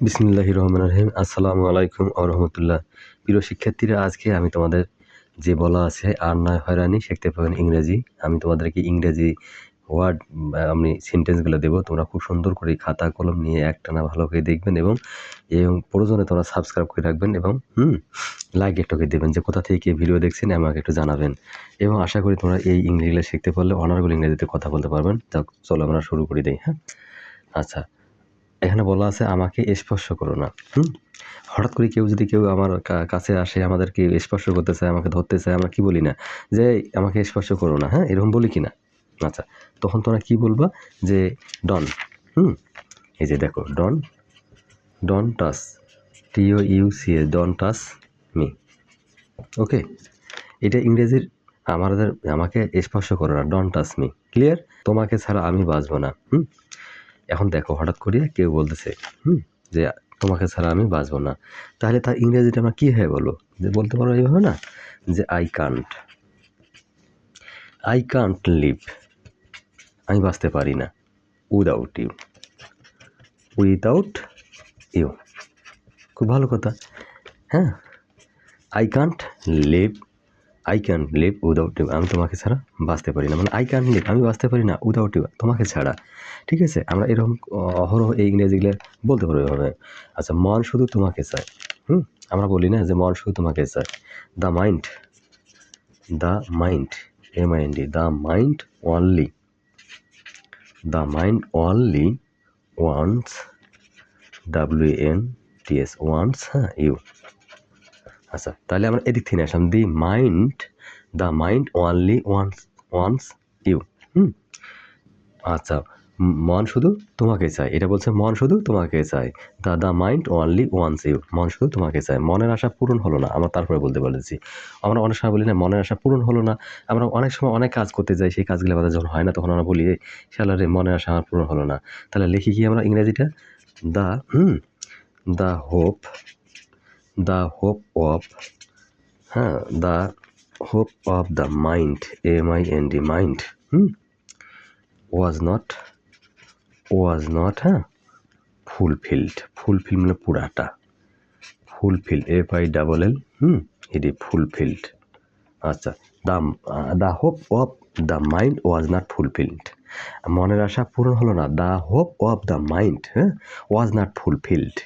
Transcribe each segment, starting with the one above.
বিসমিল্লাহ রহমান রহিম। আসসালামু আলাইকুম রহমতুল্লাহ। প্রিয় শিক্ষার্থীরা, আজকে আমি তোমাদের যে বলা আছে, আর নয় হয়রানি, শিখতে পাবেন ইংরেজি। আমি তোমাদেরকে ইংরেজি ওয়ার্ড আমি সেন্টেন্সগুলো দেবো। তোমরা খুব সুন্দর করে খাতা কলম নিয়ে একটানা ভালো করে দেখবেন এবং এবং প্রয়োজনে তোমরা সাবস্ক্রাইব করে রাখবেন এবং, হুম লাইক একটু করে দেবেন যে কোথা থেকে ভিডিও দেখছেন, আমাকে একটু জানাবেন। এবং আশা করি তোমরা এই ইংরেজিগুলো শিখতে পারলে অনারগুলো ইংরেজিতে কথা বলতে পারবেন। তা চলো আমরা শুরু করে দিই হ্যাঁ? আচ্ছা এখানে বলা আছে, আমাকে স্পর্শ করো না। হুম? হঠাৎ করে কেউ যদি কেউ আমার কাছে আসে, আমাদেরকে স্পর্শ করতে চায়, আমাকে ধরতে চায়, আমরা কি বলি না? যে, আমাকে স্পর্শ করো না। হ্যাঁ এরকম বলি কি না? আচ্ছা তখন তোমরা কি বলবা? যে, ডন। হুম? এই যে দেখো, don't. Don't touch T O U C S don't touch me. Okay? এটা ইংরেজির, আমাদের, আমাকে স্পর্শ করো না। Don't touch me. ক্লিয়ার? তোমাকে ছাড়া আমি বাঁচবো না। হুম? এখন দেখো, হঠাৎ করে কেউ বলতেছে, হুম, যে তোমাকে ছাড়া আমি বাঁচবো না। তাহলে তার ইংরেজিটা আমরা কী হয় বলো যে বলতে পারো এইভাবে না, যে I can't I can't live আমি বাঁচতে পারি না উইদাউট ইউ উইদাউট ইউ খুব ভালো কথা। হ্যাঁ I can't live I can live without you আমি তোমাকে ছাড়া বাঁচতে পারি না। মানে আই ক্যান লিভ আমি বাঁচতে পারি না উইদাউট ইউ তোমাকে ছাড়া। ঠিক আছে? আমরা এরকম অহরহ এই ইংরেজিগুলো বলতে পারব এভাবে। আচ্ছা মন শুধু তোমাকে চায়। হুম? আমরা বলি না যে মন শুধু তোমাকে চায়। The mind the mind M I the mind only the mind only wants W N T S wants হ্যাঁ ইউ আচ্ছা তাহলে আমরা এদিক থেকে আসলাম। The mind the mind only wants wants you hmm? আচ্ছা মন শুধু তোমাকে চায়। এটা বলছে মন শুধু তোমাকে চায়। The the mind only wants you মন শুধু তোমাকে চায়। মনের আশা পূরণ হলো না। আমরা তারপরে বলতে পারছি। আমরা অনেক সময় বলি না, মনের আশা পূরণ হলো না। আমরা অনেক সময় অনেক কাজ করতে যাই, সেই কাজগুলো আমাদের যখন হয় না, তখন আমরা বলি শালারে মনের আশা আমার পূরণ হলো না। তাহলে লিখি কি আমরা ইংরেজিটা? The hmm? The hope the hope of হ্যাঁ the hope of the mind M I N D mind hmm was not was not হ্যাঁ ফুলফিল্ড ফুলফিল মানে পুরাটা fulfil F I double L hmm এটি ফুলফিল্ড আচ্ছা the the hope of the mind was not fulfilled মনের আশা পূরণ হলো না। The hope of the mind হ্যাঁ ওয়াজ নট ফুলফিল্ড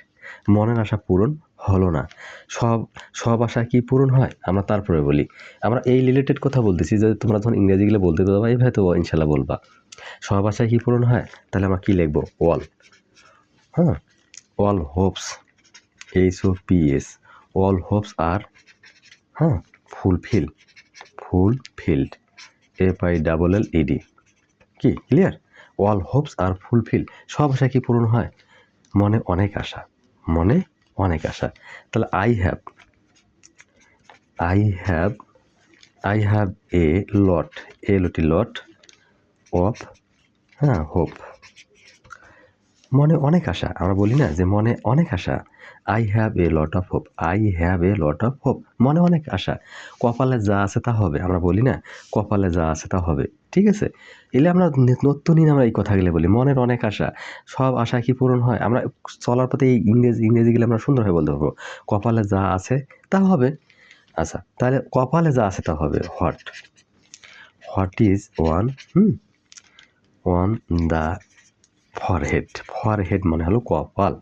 মনের আশা পূরণ হলো না। সব সব আশা কি পূরণ হয়? আমরা তারপরে বলি। আমরা এই রিলেটেড কথা বলতেছি যে তোমরা যখন ইংরেজিগুলো বলতে পারবা এইভাবে তো ইনশাল্লাহ বলবা। সব আশা কি পূরণ হয়? তাহলে আমরা কি লিখব? অল হ্যাঁ? All hopes. H O P S all hopes are হ্যাঁ? Fulfil. Fulfilled. F I double L E D কি? Clear all hopes are fulfil. সব আশা কি পূরণ হয়? মনে অনেক আশা। মনে অনেক আশা। তাহলে I have I have I have a lot a lot lot of হ্যাঁ হোপ মনে অনেক আশা, আমরা বলি না যে মনে অনেক আশা। I have a lot of hope I have a lot of hope মনে অনেক আশা। কপালে যা আছে তা হবে, আমরা বলি না? কপালে যা আছে তা হবে। ঠিক আছে? এলে আমরা নতুনই আমরা এই কথাগুলো বলি। মনের অনেক আশা। সব আশা কি পূরণ হয়? আমরা চলার পথে এই ইংরেজি ইংরেজিগুলো আমরা সুন্দরভাবে বলতে পারব। কপালে যা আছে তা হবে। আচ্ছা তাহলে কপালে যা আছে তা হবে। What what is one hmm. One the forehead forehead মানে হলো কপাল।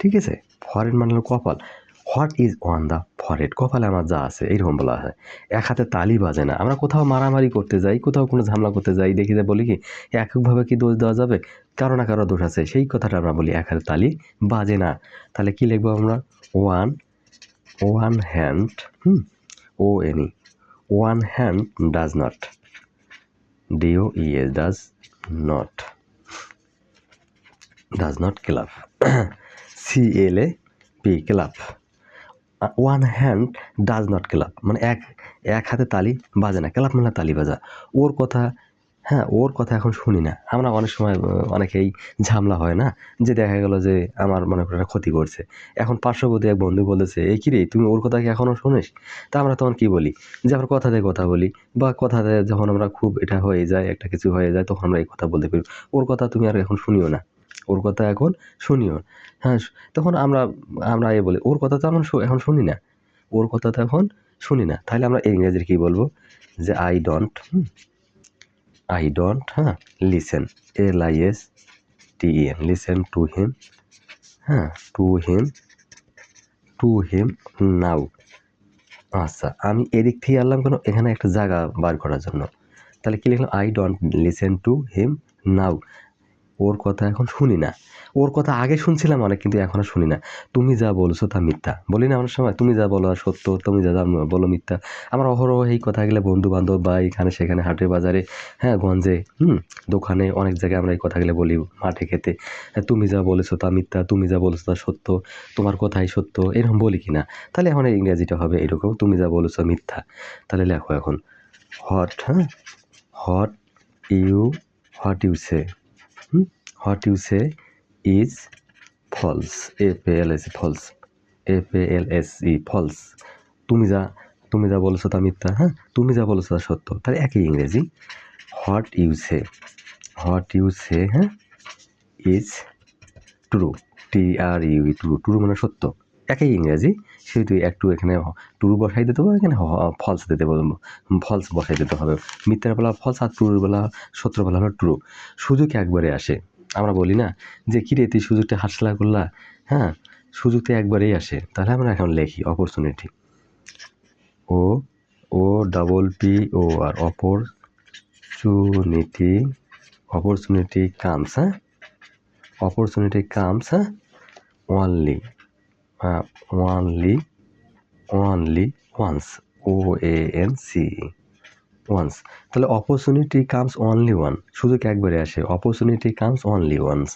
ঠিক আছে? ফরহেড মানে হলো কপাল। What is one the forehead কপালে আমার যা আছে, এইরকম বলা হয়। এক হাতে তালি বাজে না। আমরা কোথাও মারামারি করতে যাই, কোথাও কোনো ঝামেলা করতে যাই, দেখি যে বলি কি, এককভাবে কি দোষ দেওয়া যাবে? কারও না কারও দোষ আছে। সেই কথাটা আমরা বলি এক হাতে তালি বাজে না। তাহলে কি লিখব আমরা? One one hand hmm O any one hand does not D O E S does not does not clap C L A P clap one hand does not clap মানে এক এক হাতে তালি বাজে না। ক্লাব মানে তালি বাজা। ওর কথা হ্যাঁ ওর কথা এখন শুনি না। আমরা অনেক সময় অনেকেই ঝামেলা হয় না, যে দেখা গেল যে আমার মনে করে ক্ষতি করছে। এখন পার্শ্ববর্তী এক বন্ধু বলেছে এই কিরে তুমি ওর কথা কি এখনও শুনিস? তা আমরা তখন কি বলি? যে আমরা কথাতে কথা বলি, বা কথাতে যখন আমরা খুব এটা হয়ে যায়, একটা কিছু হয়ে যায়, তখন আমরা এই কথা বলতে পারি। ওর কথা তুমি আর এখন শুনিও না। ওর কথা এখন শুনিও। হ্যাঁ তখন আমরা আমরা এ বলি, ওর কথা তো শু- এখন শুনি না। ওর কথা তো এখন শুনি না। তাহলে আমরা ইংরেজির কী বলব? যে আই ডোন্ট আই ডোন্ট হ্যাঁ listen L I S T N listen to him হ্যাঁ টু হিম টু হিম নাও আচ্ছা আমি এদিক থেকে আনলাম কেন? এখানে একটা জায়গা বার করার জন্য। তাহলে কি লিখলাম? I don't listen to him now ওর কথা এখন শুনি না। ওর কথা আগে শুনছিলাম অনেক কিন্তু এখন আর শুনি না। তুমি যা বলছো তা মিথ্যা। বলি না অনেক সময় তুমি যা বলো আর সত্য তুমি যা বলো মিথ্যা। আমার অহরহ এই কথা গেলে বন্ধু বান্ধব বা এখানে সেখানে হাটে বাজারে হ্যাঁ গঞ্জে হুম দোকানে অনেক জায়গায় আমরা এই কথাগুলো বলি মাঠে খেতে। হ্যাঁ, তুমি যা বলেছ তা মিথ্যা তুমি যা বলেছ তা সত্য তোমার কথাই সত্য এরকম বলি কি না? তাহলে এখন ইংরেজিটা হবে এরকম তুমি যা বলেছ মিথ্যা। তাহলে লেখো এখন হট হ্যাঁ what you what you say? What you say is false F P L S false F P L S E false তুমি যা তুমি যা বলেছ তা মিথ্যা হ্যাঁ? তুমি যা বলেছ তা সত্য। তাহলে একই ইংরেজি। What you say what you say হ্যাঁ? Is true T R U true true মানে সত্য। একই ইংরেজি সেহেতু একটু এখানে ট্রু বসাই দিতে হবে, এখানে ফলস দিতে হবে ফলস বসাই দিতে হবে। মিথ্যার বেলা ফলস আর ট্রুর বেলা, সত্যর বেলা হলো ট্রু। সুযোগ একবারে আসে। আমরা বলি না যে, কিরে, তুই সুযোগটা হাসলা করলা? হ্যাঁ সুযোগ তো একবারেই আসে। তাহলে আমরা এখন লিখি opportunity O O double P O R opportunity opportunity comes হ্যাঁ? অপরচুনিটি কামস হ্যাঁ? Only Uh, only only once o a n c once. তাহলে অপরচুনিটি কামস অনলি ওয়ান সুযোগ একবারে আসে। অপরচুনিটি কামস অনলি ওয়ান্স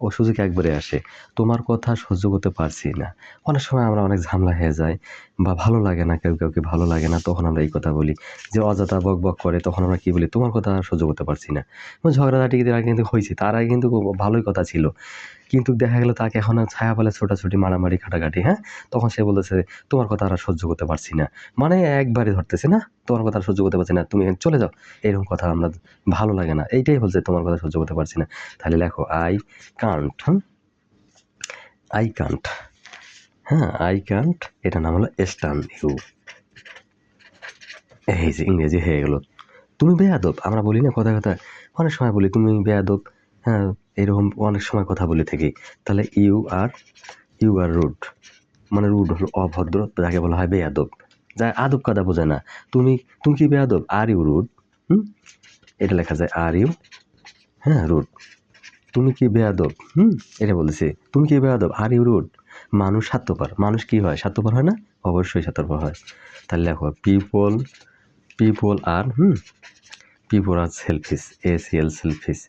ও সুযোগ একবারে আসে। তোমার কথা সহ্য করতে পারছি না। অনেক সময় আমরা অনেক ঝামেলা হয়ে যায় বা ভালো লাগে না, কেউ কাউকে ভালো লাগে না, তখন আমরা এই কথা বলি। যে অযথা বক বক করে, তখন আমরা কী বলি? তোমার কথা সহ্য করতে পারছি না। এবং ঝগড়াঝাটি কিন্তু আগে কিন্তু হয়েছে। তার আগে কিন্তু ভালোই কথা ছিল। কিন্তু দেখা গেলো তাকে এখন ছায়া বলে ছোটাছুটি, মারামারি কাটাকাটি হ্যাঁ? তখন সে বলেছে তোমার কথা আর সহ্য করতে পারছি না। মানে একবারে ধরতেছে, না? তোমার কথা আর সহ্য করতে পারছি না। তুমি চলে যাও। এরকম কথা আমরা ভালো লাগে না। এইটাই বলছে, তোমার কথা সহ্য করতে পারছি না। তাহলে লেখো আই কান্ট আই কান্ট হ্যাঁ আই কান্ট এটা নাম হলো স্টান ইউ এই যে ইংরেজি হয়ে গেলো। তুমি বেয়াদব, আমরা বলি না কথা কথা, অনেক সময় বলি, তুমি বেয়াদব হ্যাঁ এরকম অনেক সময় কথা বলে থাকি। তাহলে you are you are rude মানে রুড হলো অভদ্র, যাকে বলা হয় বেয়াদব। যা আদব কাদা বোঝে না। তুমি তুমি কি বেয়াদব? আর ইউ রুড এটা লেখা যায় আর ইউ। হ্যাঁ রুড তুমি কি বেয়াদব? হুম, এটা বলেছে। তুমি কি বেয়াদব? আর ইউ রুড মানুষ স্বার্থপর। মানুষ কি হয়? স্বার্থপর হয় না? অবশ্যই স্বার্থপর হয়। তাহলে লেখো people people are hmm? People are selfish S L selfish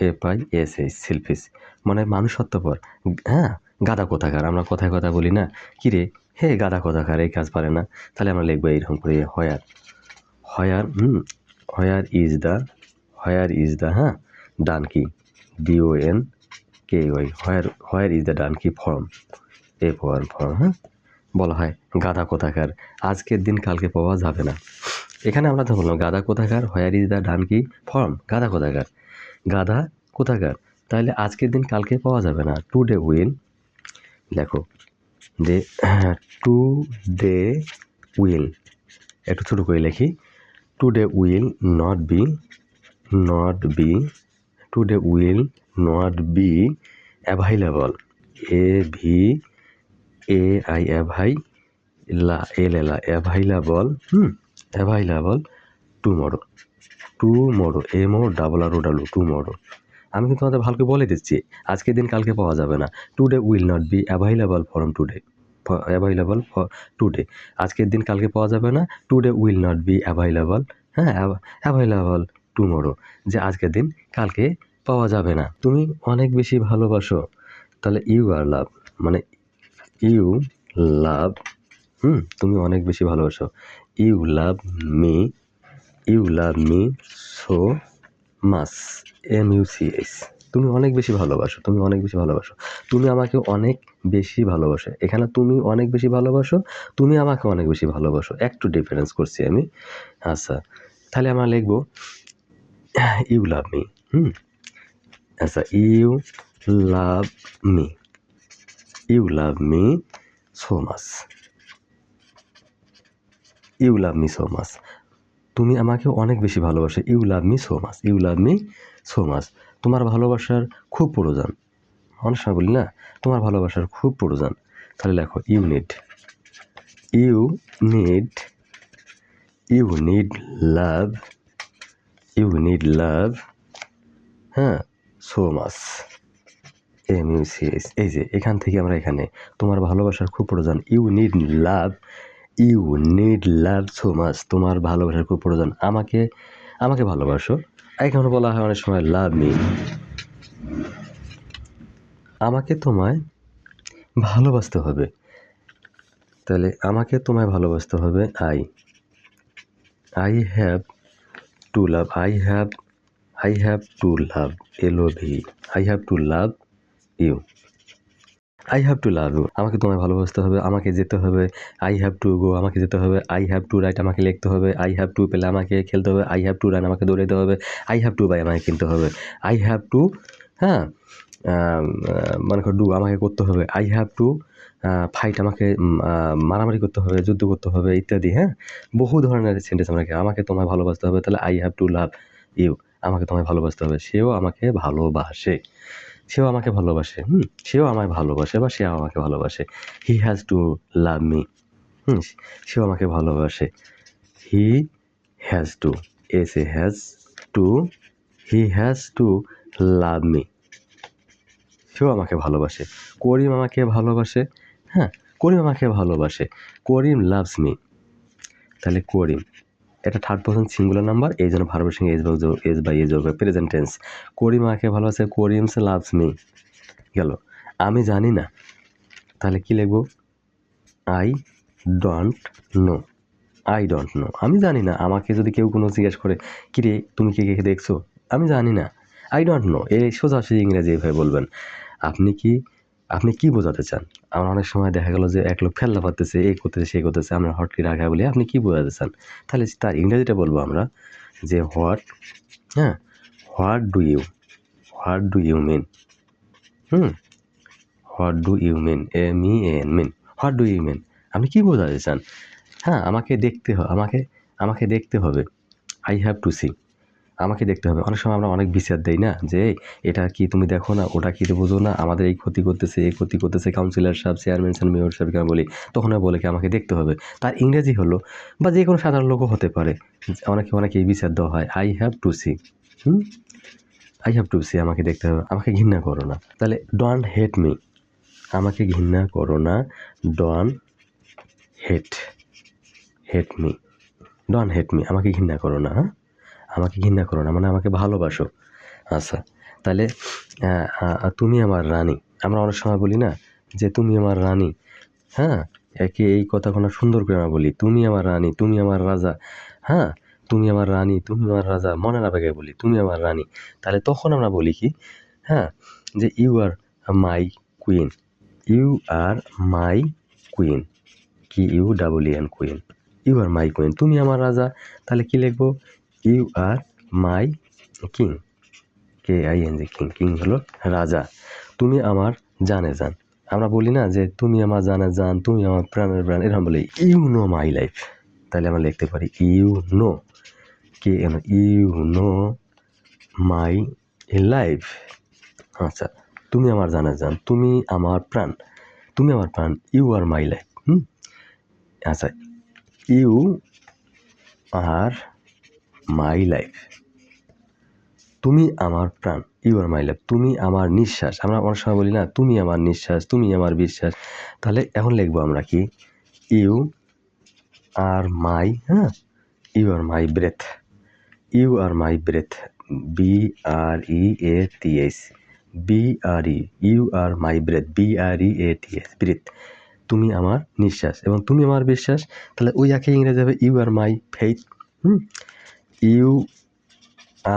F I S H selfish মানে মানুষ স্বার্থপর। হ্যাঁ গাদা কোথাকার? আমরা কথায় কথা বলি না। কি রে? হে গাদা কোথাকার? এই কাজ পারে না। তাহলে আমরা লিখব এইরকম করে, where. Where, hmm? Where is the where is the হ্যাঁ donkey D O N K Y where where is the donkey from a for form হ্যাঁ বলা হয় গাদা কোথাকার। আজকের দিন কালকে পাওয়া যাবে না। এখানে আমরা তো বললাম গাদা কোথাকার হয়ার is the donkey form গাদা কোথাকার। গাধা কোথাকার। তাহলে আজকের দিন কালকে পাওয়া যাবে না। টু ডে উইল দেখো ডে টু ডে উইল একটু ছোটো করে লিখি। Today will not be not be today will not be available A V A I অ্যাভাই লা এল এলা available hmm available tomorrow tomorrow M O double R O double tomorrow আমি কিন্তু তোমাদের ভালো করে বলে দিচ্ছি, আজকের দিন কালকে পাওয়া যাবে না। Today will not be available from today available for today আজকের দিন কালকে পাওয়া যাবে না today will not be available হ্যাঁ অ্যাভাইলেবল টুমরো যে আজকের দিন কালকে পাওয়া যাবে না। তুমি অনেক বেশি ভালোবাসো, তাহলে ইউ আর লাভ মানে ইউ লাভ হুম, তুমি অনেক বেশি ভালোবাসো। You love me you love me so much M U C S তুমি অনেক বেশি ভালোবাসো, তুমি অনেক বেশি ভালোবাসো। তুমি আমাকে অনেক বেশি ভালোবাসো। এখানে তুমি অনেক বেশি ভালোবাসো, তুমি আমাকে অনেক বেশি ভালোবাসো। একটু ডিফারেন্স করছি আমি। আচ্ছা তাহলে আমরা লিখব ইউ লাভ মি হুম? আচ্ছা you love me you love me so much you love me so much তুমি আমাকে অনেক বেশি ভালোবাসো you love me so much you love me so much তোমার ভালোবাসার খুব প্রয়োজন। অনেক সময় বলি না, তোমার ভালোবাসার খুব প্রয়োজন। তাহলে লেখো you need you need you need love you need love হ্যাঁ so much M U C S এই যে, এখান থেকে আমরা এখানে, তোমার ভালোবাসার খুব প্রয়োজন। You need love you need love so much তোমার ভালোবাসার খুব প্রয়োজন। আমাকে আমাকে ভালোবাসো। এখানে বলা হয় অনেক সময় লাভ মি আমাকে তোমায় ভালোবাসতে হবে। তাহলে আমাকে তোমায় ভালোবাসতে হবে I I have to love I have I have to love L O V I have to love you I have to love you আমাকে তোমায় ভালোবাসতে হবে, আমাকে যেতে হবে। আই হ্যাভ টু গো আমাকে যেতে হবে। আই হ্যাভ টু রাইট আমাকে লিখতে হবে। আই হ্যাভ টু পেলে আমাকে খেলতে হবে। আই হ্যাভ টু রান আমাকে দৌড়াতে হবে। আই হ্যাভ টু বাই আমাকে কিনতে হবে। আই হ্যাভ টু হ্যাঁ মনে ডু আমাকে করতে হবে। আই হ্যাভ টু ফাইট আমাকে মারামারি করতে হবে, যুদ্ধ করতে হবে, ইত্যাদি হ্যাঁ? বহু ধরনের সেন্টেন্স আমাকে আমাকে তোমায় ভালোবাসতে হবে। তাহলে I have to love you আমাকে তোমায় ভালোবাসতে হবে। সেও আমাকে ভালোবাসে। সেও আমাকে ভালোবাসে, হুম, সেও আমায় ভালোবাসে বা সেও আমাকে ভালোবাসে। He has to love me hmm, সেও আমাকে ভালোবাসে। He has to S A has to he has to love me সেও আমাকে ভালোবাসে। করিম আমাকে ভালোবাসে হ্যাঁ করিম আমাকে ভালোবাসে। করিম লাভস মি তাহলে করিম এটা থার্ড পার্সন সিঙ্গুলার নাম্বার এই জন্য ভার্বের সঙ্গে এজ বা এজ বাই এজ হবে প্রেজেন্ট টেন্স ভালোবাসে করিমস লাভস মি গেল। আমি জানি না। তাহলে কি লিখব? I don't know I don't know আমি জানি না। আমাকে যদি কেউ কোনো জিজ্ঞেস করে, কিরে, তুমি কে কে দেখছ? আমি জানি না। আই ডোন্ট নো এই সোজাসুজি ইংরেজি এইভাবে বলবেন। আপনি কি আপনি কি বোঝাতে চান? আমার অনেক সময় দেখা গেল যে এক লোক ফেললা পারতেছে, এই করতেছে, সেই করতেছে, আমরা হটকি রাখা বলি, আপনি কি বোঝাতে চান? তাহলে তার ইংরেজিটা বলব আমরা, যে হোয়াট হ্যাঁ what do you, what do you mean? Hmm, what do you mean? M E N mean. What do you mean? আপনি কী বোঝাতে চান? হ্যাঁ আমাকে দেখতে হবে আমাকে আমাকে দেখতে হবে। I have to see. আমাকে দেখতে হবে। অনেক সময় আমরা অনেক বিচার দেই না যে এটা কি তুমি দেখো না, ওটা কি বোঝো না? আমাদের এই ক্ষতি করতেছে, এই ক্ষতি করতেছে কাউন্সিলর সাহেব চেয়ারম্যান সাহেব মেয়র সাহেবকে আমি বলি, তখন বলে কি আমাকে দেখতে হবে। তার ইংরেজি হলো বা যে কোনো সাধারণ লোকও হতে পারে। অনেকে অনেকে এই বিচার দেওয়া হয়। I have to see hmm? I have to see আমাকে দেখতে হবে। আমাকে ঘৃণা করো না। তাহলে ডোন্ট হেট মি আমাকে ঘৃণা করো না। ডন হেট হেট মি ডন হেট মি আমাকে ঘৃণা করো না হ্যাঁ? আমাকে ঘৃণা করো না মানে আমাকে ভালোবাসো। আচ্ছা তাহলে তুমি আমার রানী। আমরা অনেক সময় বলি না যে, তুমি আমার রানী। হ্যাঁ? একে এই কথাগুলো সুন্দর করে আমরা বলি, তুমি আমার রানী, তুমি আমার রাজা। হ্যাঁ? তুমি আমার রানী, তুমি আমার রাজা। মনে না বেগে বলি, তুমি আমার রানী। তাহলে তখন আমরা বলি কি? হ্যাঁ? যে you are my queen you are my queen কি? You double N queen you are my queen তুমি আমার রাজা। তাহলে কি লিখব? You are my king K I N G king king হলো রাজা। তুমি আমার জানে যান আমরা বলি না যে তুমি আমার জানে যান তুমি আমার প্রাণের প্রাণ, এরকম বলি ইউ নো মাই লাইফ তাহলে আমরা লিখতে পারি you know K N you know my life আচ্ছা তুমি আমার জানা যান তুমি আমার প্রাণ। তুমি আমার প্রাণ ইউ আর মাই লাইফ হুম? আচ্ছা ইউ আর মাই লাইফ তুমি আমার প্রাণ ইউ আর মাই লাইফ তুমি আমার নিঃশ্বাস। আমরা অনেক সময় বলি, না, তুমি আমার নিঃশ্বাস, তুমি আমার বিশ্বাস। তাহলে এখন লিখব আমরা কি? ইউ আর মাই হ্যাঁ? You are my breath you are my breath B R E A T S B R E you are my breath B R E A T S breath তুমি আমার নিঃশ্বাস এবং তুমি আমার বিশ্বাস, তাহলে ওই একই ইংরেজি হবে you are my faith hmm? You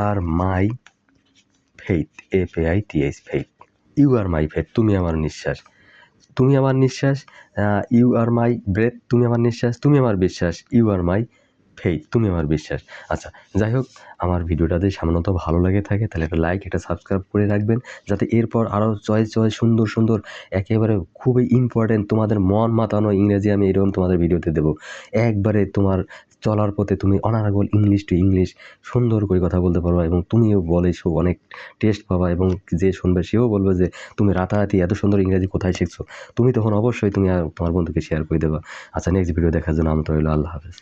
are my faith A I T S faith you are my faith তুমি আমার নিঃশ্বাস। তুমি আমার নিঃশ্বাস ইউ আর মাই ব্রেথ তুমি আমার নিঃশ্বাস, তুমি আমার বিশ্বাস। ইউ আর মাই হেই তুমি আমার বিশ্বাস। আচ্ছা যাই হোক, আমার ভিডিওটা যদি সামান্যত ভালো লাগে থাকে, তাহলে একটা লাইক এটা সাবস্ক্রাইব করে রাখবেন, যাতে এরপর আরও চয়েস চয়েস সুন্দর সুন্দর, একেবারে খুবই ইম্পর্টেন্ট তোমাদের মন মাতানো ইংরেজি আমি এরকম তোমাদের ভিডিওতে দেবো। একবারে তোমার চলার পথে তুমি অনারাগল ইংলিশ টু ইংলিশ সুন্দর করে কথা বলতে পারবা এবং তুমিও বলে বলেছ অনেক টেস্ট পাবা এবং যে শুনবে সেও বলবে যে তুমি রাতারাতি এত সুন্দর ইংরাজি কোথায় শিখছো। তুমি তখন অবশ্যই তুমি আর তোমার বন্ধুকে শেয়ার করে দেবা। আচ্ছা নেক্সট ভিডিও দেখার জন্য আমন্ত্রণ রইল, আল্লাহ হাফেজ।